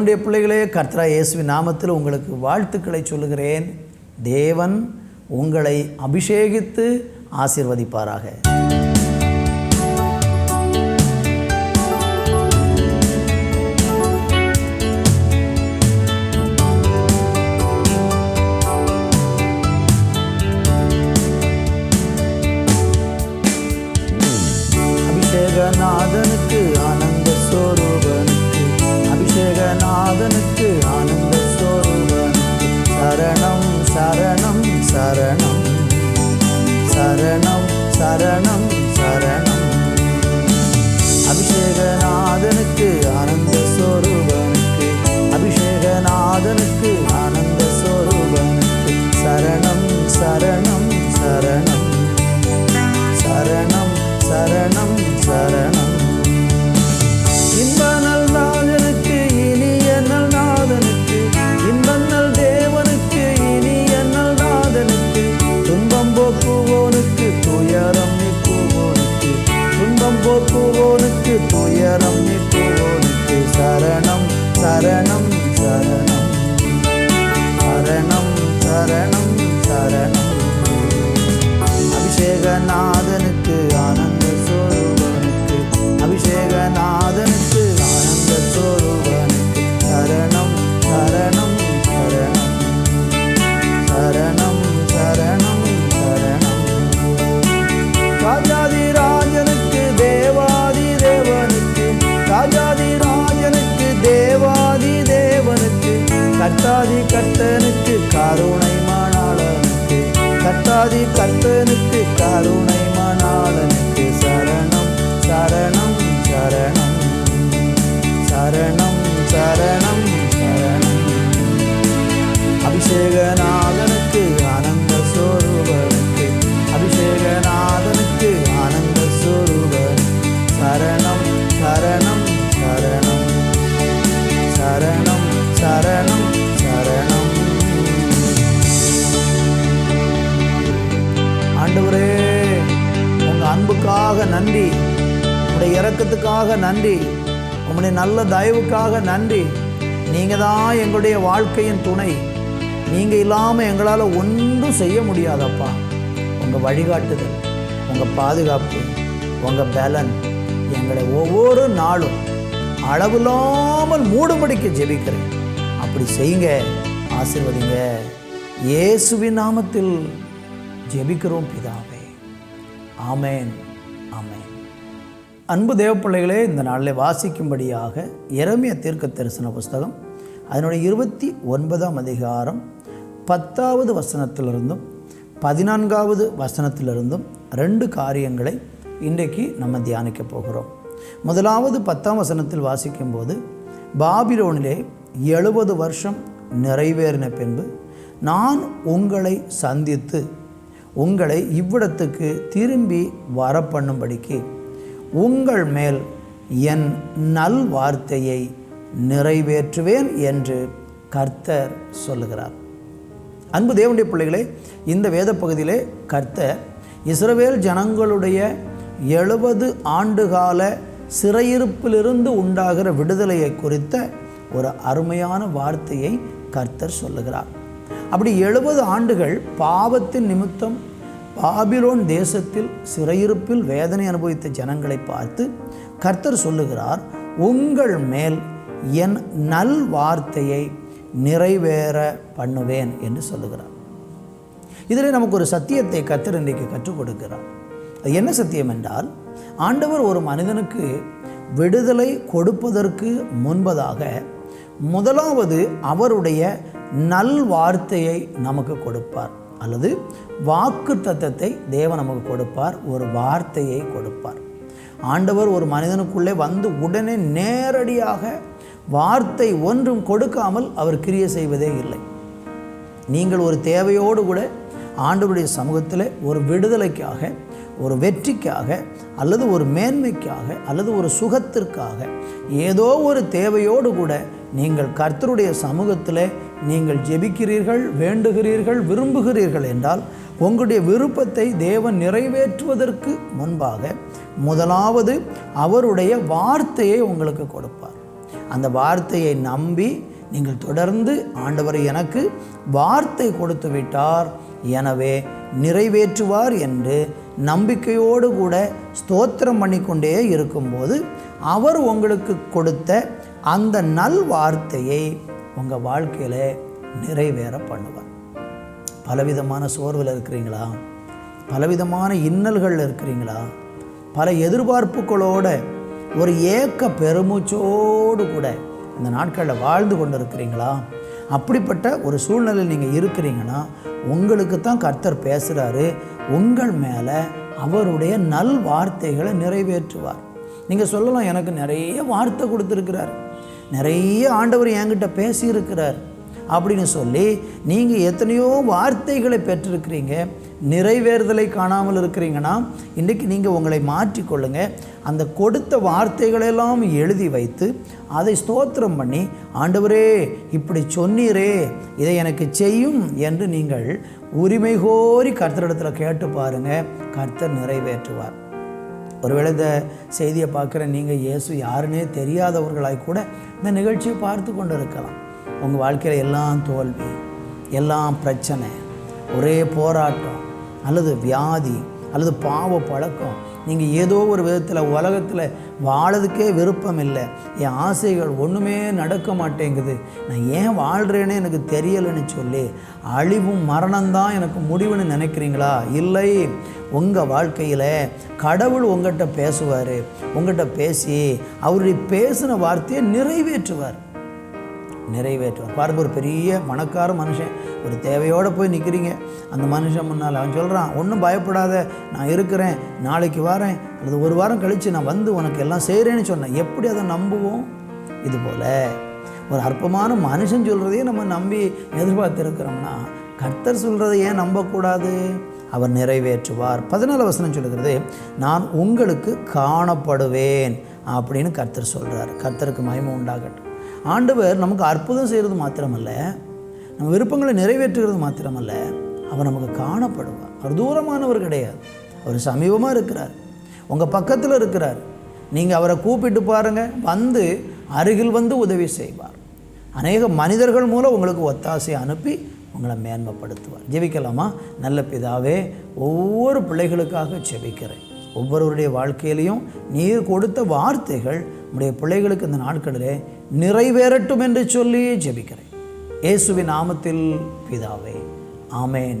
தேவனுடைய பிள்ளைகளே கர்த்தரா இயேசுவின் நாமத்தில் உங்களுக்கு வாழ்த்துக்களை சொல்லுகிறேன். தேவன் உங்களை அபிஷேகித்து ஆசீர்வதிப்பாராக. சரணம் சரணம் சரணம். சரணம் சரணம் சரணம். அபிஷேகநாதனுக்கு ஆனந்த ஸ்வரூபனுக்கு அபிஷேகநாதனுக்கு கர்த்தனுக்கு கருணை மாணாளனுக்கு கர்த்தாதி கர்த்தனுக்கு கருணை நன்றி. உங்களுடைய இறக்கத்துக்காக நன்றி. உங்களுடைய நல்ல தயவுக்காக நன்றி. நீங்கள் தான் எங்களுடைய வாழ்க்கையின் துணை. நீங்க இல்லாம எங்களால் ஒன்றும் செய்ய முடியாதப்பா. உங்க வழிகாட்டுதல் உங்க பாதுகாப்பு உங்க பலன் எங்களை ஒவ்வொரு நாளும் அளவில்லாமல் மூடுபடிக்க ஜெபிக்கிறேன். அப்படி செய்யுங்க ஆசீர்வதிங்க. இயேசுவின் நாமத்தில் ஜெபிக்கிறோம் பிதாவே. ஆமேன். அன்பு தேவப்பிள்ளைகளே இந்த நாளில் வாசிக்கும்படியாக எரமிய தீர்க்க தரிசன புஸ்தகம் அதனுடைய இருபத்தி ஒன்பதாம் அதிகாரம் பத்தாவது வசனத்திலிருந்தும் பதினான்காவது வசனத்திலிருந்தும் ரெண்டு காரியங்களை இன்றைக்கு நம்ம தியானிக்க போகிறோம். முதலாவது பத்தாம் வசனத்தில் வாசிக்கும்போது பாபிலோனிலே எழுபது வருஷம் நிறைவேறின பின்பு நான் உங்களை சந்தித்து உங்களை இவ்விடத்துக்கு திரும்பி வரப்பண்ணும்படிக்கு உங்கள் மேல் என் நல் வார்த்தையை நிறைவேற்றுவேன் என்று கர்த்தர் சொல்லுகிறார். அன்பு தேவனுடைய பிள்ளைகளே இந்த வேத பகுதியிலே கர்த்தர் இஸ்ரவேல் ஜனங்களுடைய எழுபது ஆண்டுகால சிறையிருப்பிலிருந்து உண்டாகிற விடுதலையை குறித்த ஒரு அருமையான வார்த்தையை கர்த்தர் சொல்லுகிறார். அப்படி எழுபது ஆண்டுகள் பாவத்தின் நிமித்தம் பாபிலோன் தேசத்தில் சிறையிருப்பில் வேதனை அனுபவித்த ஜனங்களை பார்த்து கர்த்தர் சொல்லுகிறார் உங்கள் மேல் என் நல் வார்த்தையை நிறைவேற பண்ணுவேன் என்று சொல்லுகிறார். இதில் நமக்கு ஒரு சத்தியத்தை கர்த்தர் இன்றைக்கு கற்றுக் கொடுக்கிறார். அது என்ன சத்தியம் என்றால் ஆண்டவர் ஒரு மனிதனுக்கு விடுதலை கொடுப்பதற்கு முன்பதாக முதலாவது அவருடைய நல் வார்த்தையை நமக்கு கொடுப்பார். அல்லது வாக்கு தத்தத்தை தேவன் நமக்கு கொடுப்பார் ஒரு வார்த்தையை கொடுப்பார். ஆண்டவர் ஒரு மனிதனுக்குள்ளே வந்து உடனே நேரடியாக வார்த்தை ஒன்றும் கொடுக்காமல் அவர் கிரிய செய்வதே இல்லை. நீங்கள் ஒரு தேவையோடு கூட ஆண்டவருடைய சமூகத்தில் ஒரு விடுதலைக்காக ஒரு வெற்றிக்காக அல்லது ஒரு மேன்மைக்காக அல்லது ஒரு சுகத்திற்காக ஏதோ ஒரு தேவையோடு கூட நீங்கள் கர்த்தருடைய சமூகத்தில் நீங்கள் ஜெபிக்கிறீர்கள் வேண்டுகிறீர்கள் விரும்புகிறீர்கள் என்றால் உங்களுடைய விருப்பத்தை தேவன் நிறைவேற்றுவதற்கு முன்பாக முதலாவது அவருடைய வார்த்தையை உங்களுக்கு கொடுப்பார். அந்த வார்த்தையை நம்பி நீங்கள் தொடர்ந்து ஆண்டவர் எனக்கு வார்த்தை கொடுத்து விட்டார் எனவே நிறைவேற்றுவார் என்று நம்பிக்கையோடு கூட ஸ்தோத்திரம் பண்ணிக்கொண்டே இருக்கும்போது அவர் உங்களுக்கு கொடுத்த அந்த நல் வார்த்தையை உங்கள் வாழ்க்கையில் நிறைவேற பண்ணுவார். பலவிதமான சோர்வில் இருக்கிறீங்களா? பலவிதமான இன்னல்களில் இருக்கிறீங்களா? பல எதிர்பார்ப்புகளோட ஒரு ஏக்க பெருமூச்சோடு கூட இந்த நாட்களில் வாழ்ந்து கொண்டு இருக்கிறீங்களா அப்படிப்பட்ட ஒரு சூழ்நிலையில் நீங்கள் இருக்கிறீங்கன்னா உங்களுக்கு தான் கர்த்தர் பேசுகிறாரு உங்கள் மேலே அவருடைய நல் வார்த்தைகளை நிறைவேற்றுவார். நீங்கள் சொல்லலாம் எனக்கு நிறைய வார்த்தை கொடுத்துருக்கிறார். நிறைய ஆண்டவர் என்கிட்ட பேசியிருக்கிறார் அப்படின்னு சொல்லி நீங்கள் எத்தனையோ வார்த்தைகளை பெற்றிருக்கிறீங்க நிறைவேறுதலை காணாமல் இருக்கிறீங்கன்னா இன்றைக்கி நீங்கள் உங்களை மாற்றிக்கொள்ளுங்க. அந்த கொடுத்த வார்த்தைகளெல்லாம் எழுதி வைத்து அதை ஸ்தோத்திரம் பண்ணி ஆண்டவரே இப்படி சொன்னீரே இதை எனக்கு செய்யும் என்று நீங்கள் உரிமை கோரி கர்த்தரிடத்தில் கேட்டு பாருங்கள் கர்த்தர் நிறைவேற்றுவார். ஒருவேளை இந்த செய்தியை பார்க்குற நீங்கள் இயேசு யாருன்னே தெரியாதவர்களாய் கூட இந்த நிகழ்ச்சியை பார்த்து கொண்டு இருக்கலாம் உங்கள் வாழ்க்கையில் எல்லாம் தோல்வி எல்லாம் பிரச்சனை ஒரே போராட்டம் அல்லது வியாதி அல்லது பாவ பழக்கம். நீங்கள் ஏதோ ஒரு விதத்தில் உலகத்தில் வாழறதுக்கே விருப்பம் இல்லை என் ஆசைகள் ஒன்றுமே நடக்க மாட்டேங்குது. நான் ஏன் வாழ்கிறேன்னு எனக்கு தெரியலைன்னு சொல்லி அழிவும் மரணம்தான் எனக்கு முடிவுன்னு நினைக்கிறீங்களா? இல்லை. உங்கள் வாழ்க்கையில் கடவுள் உங்கள்கிட்ட பேசுவார். உங்கள்கிட்ட பேசி அவருடைய பேசின வார்த்தையை நிறைவேற்றுவார். நிறைவேற்றுவார். பாருங்க ஒரு பெரிய மணக்கார மனுஷன். ஒரு தேவையோடு போய் நிற்கிறீங்க அந்த மனுஷன் முன்னால் அவன் சொல்கிறான் ஒன்றும் பயப்படாத நான் இருக்கிறேன் நாளைக்கு வரேன். அல்லது ஒரு வாரம் கழித்து நான் வந்து உனக்கு எல்லாம் செய்கிறேன்னு சொன்னேன். எப்படி அதை நம்புவோம்? இது போல் ஒரு அற்பமான மனுஷன் சொல்கிறதையே நம்ம நம்பி எதிர்பார்த்துருக்கிறோம்னா கர்த்தர் சொல்கிறத ஏன் நம்பக்கூடாது? அவர் நிறைவேற்றுவார். பதினாலு வசனம் சொல்லுகிறது நான் உங்களுக்கு காணப்படுவேன் அப்படின்னு கர்த்தர் சொல்கிறார் கர்த்தருக்கு மயமும் உண்டாகட்டும். ஆண்டவர் நமக்கு அற்புதம் செய்கிறது மாத்திரமல்ல நம்ம விருப்பங்களை நிறைவேற்றுகிறது மாத்திரமல்ல அவர் நமக்கு காணப்படுவார். அவர் தூரமானவர் கிடையாது. அவர் சமீபமாக இருக்கிறார். உங்கள் பக்கத்தில் இருக்கிறார். நீங்கள் அவரை கூப்பிட்டு பாருங்கள் வந்து அருகில் வந்து உதவி செய்வார். அநேக மனிதர்கள் மூலம் உங்களுக்கு ஒத்தாசை அனுப்பி உங்களை மேன்மைப்படுத்துவார். ஜெபிக்கலாமா? நல்ல பிதாவே ஒவ்வொரு பிள்ளைகளுக்காக ஜெபிக்கிறேன். ஒவ்வொருவருடைய வாழ்க்கையிலையும் நீர் கொடுத்த வார்த்தைகள் நம்முடைய பிள்ளைகளுக்கு இந்த நாட்களிலே நிறைவேறட்டும் என்று சொல்லி ஜெபிக்கிறேன். இயேசுவின் நாமத்தில் பிதாவே ஆமேன்.